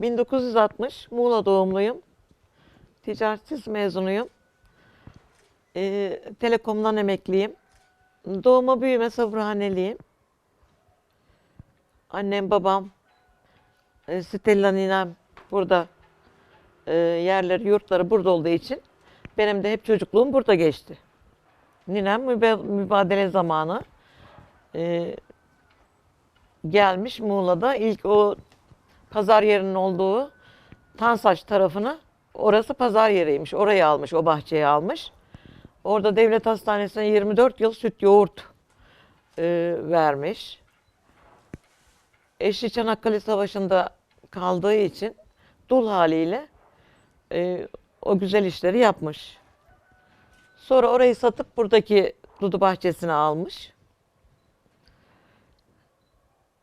1960 Muğla doğumluyum. Ticaretsiz mezunuyum. Ee, Telekom'dan emekliyim. Doğuma büyüme Saburhaneliyim. Annem babam, e, Stella ninem burada e, yerleri, yurtları burada olduğu için benim de hep çocukluğum burada geçti. Ninem mübadele zamanı e, gelmiş Muğla'da. İlk o pazar yerinin olduğu Tansaç tarafını orası pazar yeriymiş. Orayı almış, o bahçeyi almış. Orada devlet hastanesine 24 yıl süt yoğurt e, vermiş. Eşi Çanakkale Savaşı'nda kaldığı için dul haliyle e, o güzel işleri yapmış. Sonra orayı satıp buradaki dudu bahçesini almış.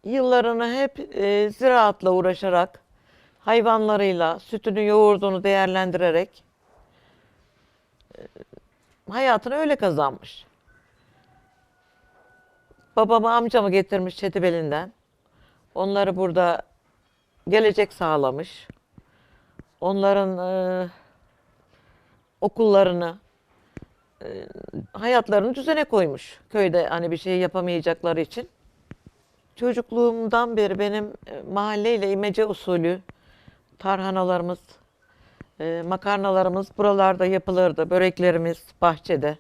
Yıllarını hep e, ziraatla uğraşarak, hayvanlarıyla, sütünü, yoğurdunu değerlendirerek e, hayatını öyle kazanmış. Babamı amcamı getirmiş Çetibeli'nden. Onları burada gelecek sağlamış. Onların e, okullarını, e, hayatlarını düzene koymuş. Köyde hani bir şey yapamayacakları için. Çocukluğumdan beri benim e, mahalleyle imece usulü tarhanalarımız, e, makarnalarımız buralarda yapılırdı. Böreklerimiz bahçede.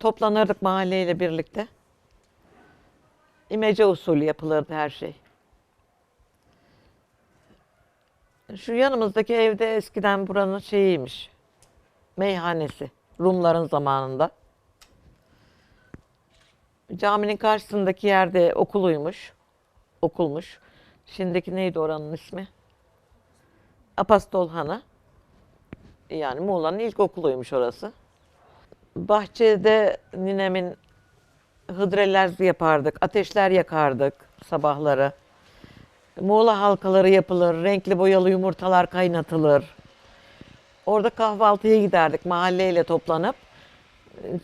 Toplanırdık mahalleyle birlikte. İmece usulü yapılırdı her şey. Şu yanımızdaki evde eskiden buranın şeyiymiş. Meyhanesi. Rumların zamanında. Caminin karşısındaki yerde okuluymuş. Okulmuş. Şimdiki neydi oranın ismi? Apostolhana. Yani Muğla'nın ilk okuluymuş orası. Bahçede ninemin hıdreller yapardık, ateşler yakardık sabahları. Muğla halkaları yapılır, renkli boyalı yumurtalar kaynatılır. Orada kahvaltıya giderdik mahalleyle toplanıp.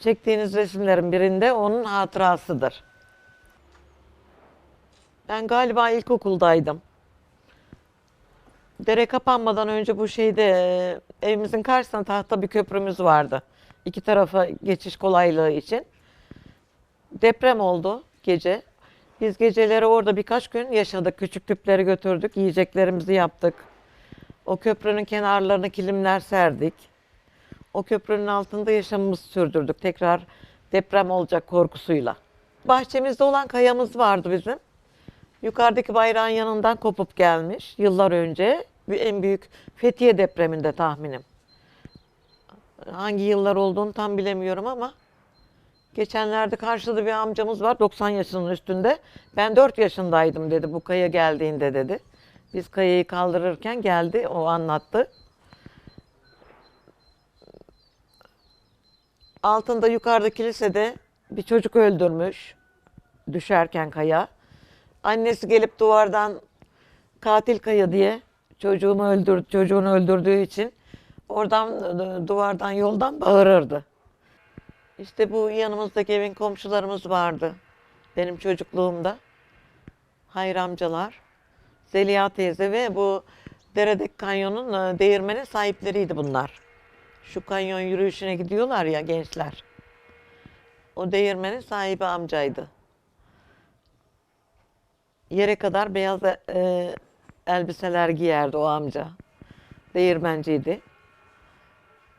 Çektiğiniz resimlerin birinde onun hatırasıdır. Ben galiba ilkokuldaydım. Dere kapanmadan önce bu şeyde e, evimizin karşısında tahta bir köprümüz vardı. İki tarafa geçiş kolaylığı için. Deprem oldu gece. Biz geceleri orada birkaç gün yaşadık. Küçük tüpleri götürdük. Yiyeceklerimizi yaptık. O köprünün kenarlarına kilimler serdik. O köprünün altında yaşamımızı sürdürdük. Tekrar deprem olacak korkusuyla. Bahçemizde olan kayamız vardı bizim. Yukarıdaki bayrağın yanından kopup gelmiş yıllar önce. En büyük Fethiye depreminde tahminim. Hangi yıllar olduğunu tam bilemiyorum ama geçenlerde karşıda bir amcamız var 90 yaşının üstünde. Ben 4 yaşındaydım dedi bu kaya geldiğinde dedi. Biz kayayı kaldırırken geldi o anlattı. Altında yukarıda kilisede bir çocuk öldürmüş düşerken kaya. Annesi gelip duvardan katil kaya diye çocuğumu öldür çocuğunu öldürdüğü için oradan e, duvardan yoldan bağırırdı. İşte bu yanımızdaki evin komşularımız vardı. Benim çocukluğumda. Hayır amcalar. Zeliha teyze ve bu Deredek Kanyon'un e, değirmenin sahipleriydi bunlar. Şu kanyon yürüyüşüne gidiyorlar ya gençler. O değirmenin sahibi amcaydı. Yere kadar beyaz e, elbiseler giyerdi o amca. Değirmenciydi.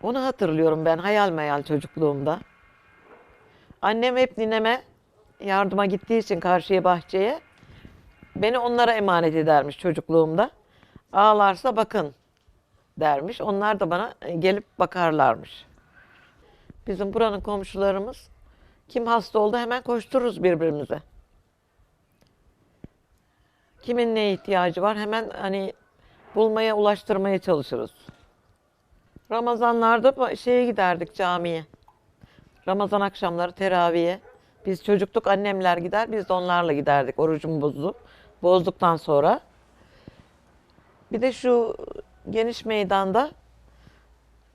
Onu hatırlıyorum ben hayal meyal çocukluğumda. Annem hep nineme yardıma gittiği için karşıya bahçeye beni onlara emanet edermiş çocukluğumda. Ağlarsa bakın dermiş. Onlar da bana e, gelip bakarlarmış. Bizim buranın komşularımız kim hasta oldu hemen koştururuz birbirimize. Kimin ne ihtiyacı var hemen hani bulmaya, ulaştırmaya çalışırız. Ramazanlarda şeye giderdik camiye. Ramazan akşamları teraviye. Biz çocuktuk annemler gider biz de onlarla giderdik orucumu bozdu. Bozduktan sonra. Bir de şu geniş meydanda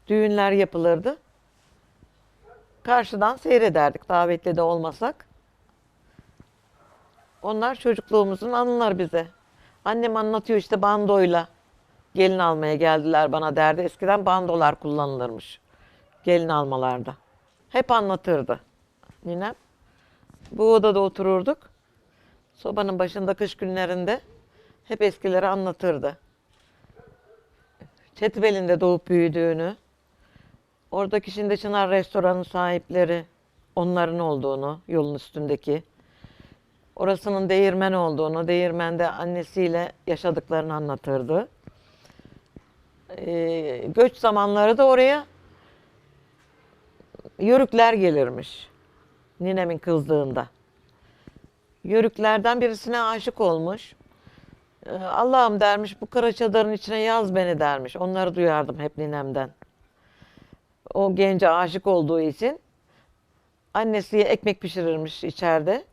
düğünler yapılırdı. Karşıdan seyrederdik davetli de olmasak. Onlar çocukluğumuzun anılar bize. Annem anlatıyor işte bandoyla gelin almaya geldiler bana derdi. Eskiden bandolar kullanılırmış gelin almalarda. Hep anlatırdı ninem. Bu odada otururduk. Sobanın başında kış günlerinde hep eskileri anlatırdı. Çetibeli'nde doğup büyüdüğünü, oradaki şimdi Çınar restoranın sahipleri onların olduğunu, yolun üstündeki, orasının değirmen olduğunu, değirmende annesiyle yaşadıklarını anlatırdı. Ee, göç zamanları da oraya yörükler gelirmiş. Ninemin kızdığında. Yörüklerden birisine aşık olmuş. Ee, Allah'ım dermiş bu kara çadırın içine yaz beni dermiş. Onları duyardım hep ninemden. O gence aşık olduğu için annesi ekmek pişirirmiş içeride.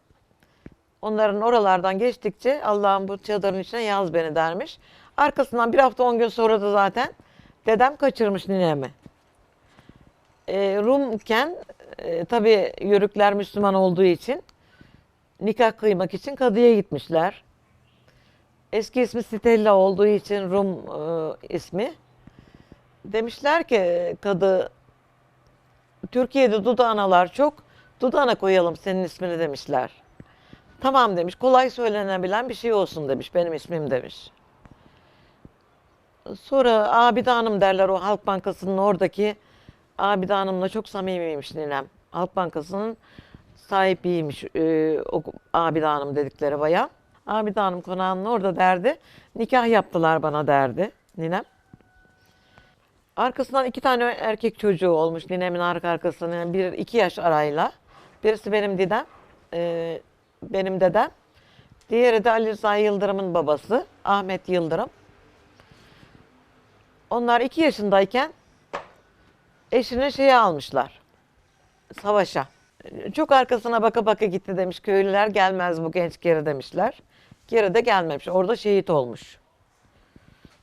Onların oralardan geçtikçe Allah'ım bu çadırın içine yaz beni dermiş. Arkasından bir hafta on gün sonra da zaten dedem kaçırmış ninemi. E, Rumken e, tabii yörükler Müslüman olduğu için nikah kıymak için kadıya gitmişler. Eski ismi Stella olduğu için Rum e, ismi. Demişler ki kadı Türkiye'de Duda analar çok. Duda ana koyalım senin ismini demişler. Tamam demiş. Kolay söylenebilen bir şey olsun demiş. Benim ismim demiş. Sonra Abide Hanım derler o Halk Bankası'nın oradaki Abide Hanım'la çok samimiymiş ninem. Halk Bankası'nın sahibiymiş e, o Abide Hanım dedikleri bayan. Abide Hanım konağının orada derdi. Nikah yaptılar bana derdi ninem. Arkasından iki tane erkek çocuğu olmuş ninemin arka arkasına. Bir iki yaş arayla. Birisi benim dedem. e, benim dedem. Diğeri de Ali Rıza Yıldırım'ın babası. Ahmet Yıldırım. Onlar iki yaşındayken eşine şeyi almışlar. Savaşa. Çok arkasına baka baka gitti demiş köylüler gelmez bu genç geri demişler. Geri de gelmemiş. Orada şehit olmuş.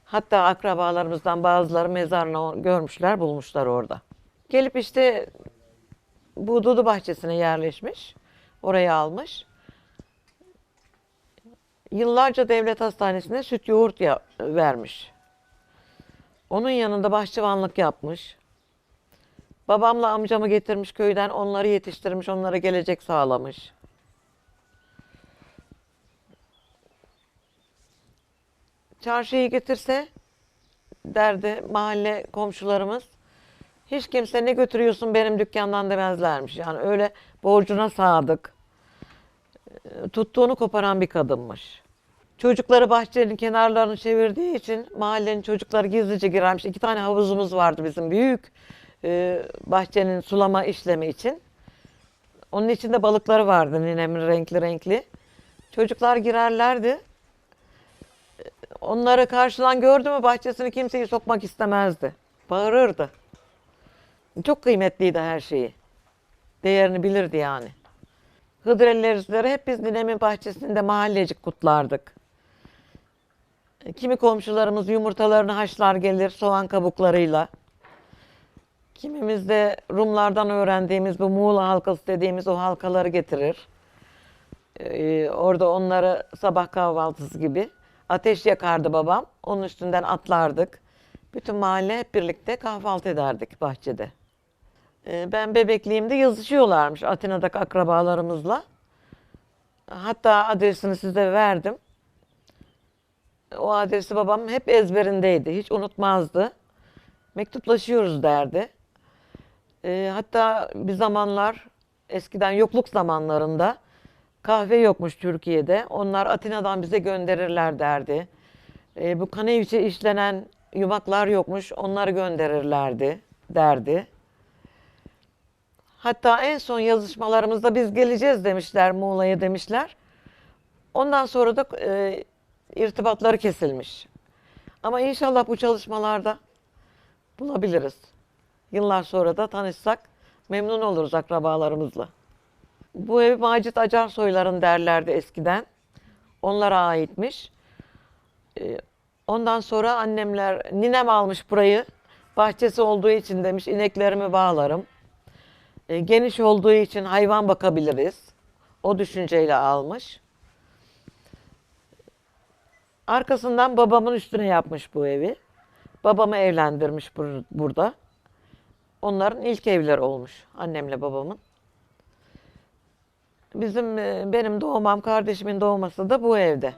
Hatta akrabalarımızdan bazıları mezarını görmüşler, bulmuşlar orada. Gelip işte bu Dudu bahçesine yerleşmiş. Oraya almış. Yıllarca devlet hastanesine süt yoğurt ya- vermiş. Onun yanında bahçıvanlık yapmış. Babamla amcamı getirmiş köyden, onları yetiştirmiş, onlara gelecek sağlamış. Çarşıyı getirse derdi mahalle komşularımız. Hiç kimse ne götürüyorsun benim dükkandan demezlermiş. Yani öyle borcuna sadık, e, tuttuğunu koparan bir kadınmış. Çocukları bahçenin kenarlarını çevirdiği için mahallenin çocukları gizlice girermiş. İki tane havuzumuz vardı bizim büyük e, bahçenin sulama işlemi için. Onun içinde balıkları vardı ninemin renkli renkli. Çocuklar girerlerdi. Onları karşılan gördü mü bahçesini kimseyi sokmak istemezdi. Bağırırdı. Çok kıymetliydi her şeyi. Değerini bilirdi yani. Hıdrellezleri hep biz ninemin bahçesinde mahallecik kutlardık. Kimi komşularımız yumurtalarını haşlar gelir soğan kabuklarıyla. Kimimiz de Rumlardan öğrendiğimiz bu Muğla halkası dediğimiz o halkaları getirir. Ee, orada onları sabah kahvaltısı gibi ateş yakardı babam. Onun üstünden atlardık. Bütün mahalle hep birlikte kahvaltı ederdik bahçede. Ee, ben bebekliğimde yazışıyorlarmış Atina'daki akrabalarımızla. Hatta adresini size verdim. O adresi babam hep ezberindeydi. Hiç unutmazdı. Mektuplaşıyoruz derdi. Ee, hatta bir zamanlar eskiden yokluk zamanlarında kahve yokmuş Türkiye'de. Onlar Atina'dan bize gönderirler derdi. Ee, bu kaneviçe işlenen yumaklar yokmuş. Onları gönderirlerdi derdi. Hatta en son yazışmalarımızda biz geleceğiz demişler Muğla'ya demişler. Ondan sonra da e, irtibatları kesilmiş. Ama inşallah bu çalışmalarda bulabiliriz. Yıllar sonra da tanışsak memnun oluruz akrabalarımızla. Bu ev Macit Acar soyların derlerdi eskiden. Onlara aitmiş. Ee, Ondan sonra annemler, ninem almış burayı. Bahçesi olduğu için demiş ineklerimi bağlarım. Ee, Geniş olduğu için hayvan bakabiliriz. O düşünceyle almış. Arkasından babamın üstüne yapmış bu evi. Babamı evlendirmiş bur- burada. Onların ilk evleri olmuş annemle babamın. Bizim e, benim doğmam, kardeşimin doğması da bu evde.